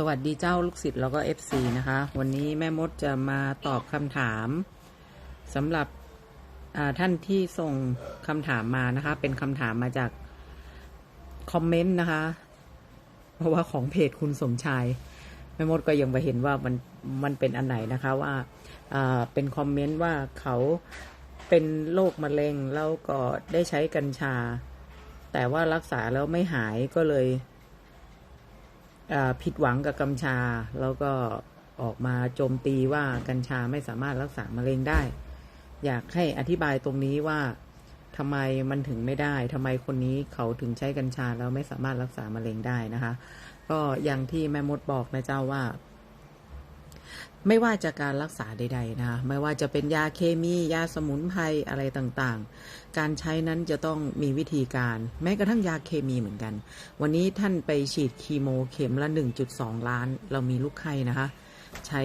สวัสดีเจ้าลูกศิษย์แล้วก็ FC นะคะ วันนี้แม่มดจะมาตอบคำถามสำหรับท่านที่ส่งคำถามมานะคะ เป็นคำถามมาจากคอมเมนต์นะคะ เพราะว่าของเพจคุณสมชายแม่มดก็ยังไปเห็นว่ามันมันเป็นอันไหนนะคะว่าเป็นคอมเมนต์ว่าเขาเป็นโรคมะเร็งแล้วก็ได้ใช้กัญชา แต่ว่ารักษาแล้วไม่หายก็เลย ผิดหวังกับกัญชา แล้วก็ออกมาโจมตีว่ากัญชาไม่สามารถรักษามะเร็งได้ อยากให้อธิบายตรงนี้ว่าทำไมมันถึงไม่ได้ทำไมคนนี้เขาถึงใช้กัญชาแล้วไม่สามารถรักษามะเร็งได้นะคะ ก็อย่างที่แม่มดบอกนะเจ้าว่า ไม่ว่าจะการรักษาใด ๆ นะคะไม่ว่าจะเป็นยาเคมียาสมุนไพรอะไรต่างๆ การใช้นั้นจะต้องมีวิธีการ แม้กระทั่งยาเคมีเหมือนกัน วันนี้ท่านไปฉีดคีโมเข็มละ 1.2 ล้าน เรามีลูกไข้นะคะ ใช้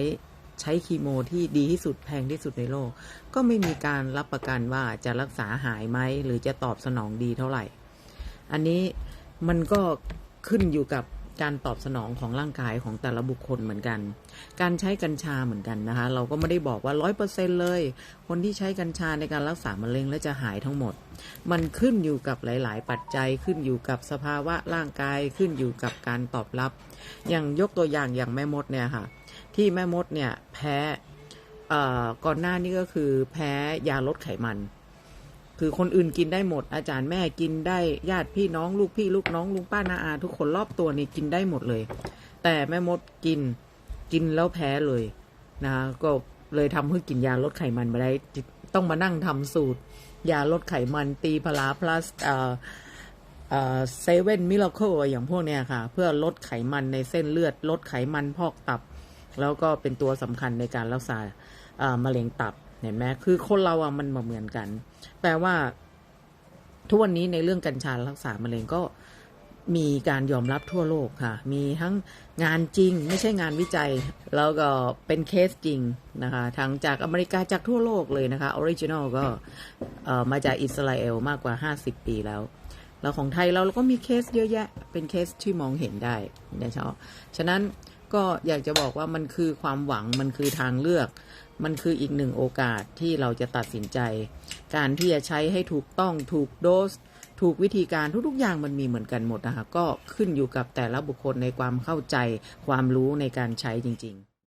ใช้คีโมที่ดีที่สุดแพงที่สุดในโลก ก็ไม่มีการรับประกันว่าจะรักษาหายไหมหรือจะตอบสนองดีเท่าไหร่ อันนี้มันก็ขึ้นอยู่กับ การตอบสนองของร่างกายของแต่ละบุคคลเหมือนกัน การใช้กัญชาเหมือนกันนะคะ เราก็ไม่ได้บอกว่าร้อยเปอร์เซ็นเลย คนที่ใช้กัญชาในการรักษามะเร็งแล้วจะหายทั้งหมด มันขึ้นอยู่กับหลาย ๆ ปัจจัยขึ้นอยู่กับสภาวะร่างกายขึ้นอยู่กับการตอบรับ อย่างยกตัวอย่างอย่างแม่มดเนี่ยค่ะ ที่แม่มดเนี่ยแพ้ก่อนหน้านี้ก็คือแพ้ยาลดไขมัน คือคนอื่นกินได้หมด อาจารย์แม่กินได้ญาติพี่น้องลูกพี่ลูกน้องลุงป้านาอา ทุกคนรอบตัวนี่กินได้หมดเลย แต่แม่มดกินกินแล้วแพ้เลยนะก็เลยทำให้กินยาลดไขมันมาได้ต้องมานั่งทำสูตร ยาลดไขมันตีพลา plus เอ่อเซเว่นมิลเคิลอย่างพวกเนี้ยค่ะ เพื่อลดไขมันในเส้นเลือด ลดไขมันพอกตับ แล้วก็เป็นตัวสำคัญในการรักษาเอ่อมะเร็งตับ เห็นไหมคือคนเราอะมันเหมือนกัน แปลว่าทุกวันนี้ในเรื่องกัญชารักษามะเร็งก็มีการยอมรับทั่วโลกค่ะ มีทั้งงานจริงไม่ใช่งานวิจัย แล้วก็เป็นเคสจริงนะคะทั้งจากอเมริกาจากทั่วโลกเลยนะคะออริจินอลก็มาจากอิสราเอลมากกว่า 50 ปีแล้ว แล้วของไทยเราเราก็มีเคสเยอะแยะ เป็นเคสที่มองเห็นได้นะชอบฉะนั้นก็อยากจะบอกว่ามันคือความหวังมันคือทางเลือก มันคืออีกหนึ่งโอกาสที่เราจะตัดสินใจ การที่จะใช้ให้ถูกต้องถูกโดส ถูกวิธีการทุกๆอย่างมันมีเหมือนกันหมดนะคะก็ขึ้นอยู่กับแต่ละบุคคลในความเข้าใจ ความรู้ในการใช้จริง ๆ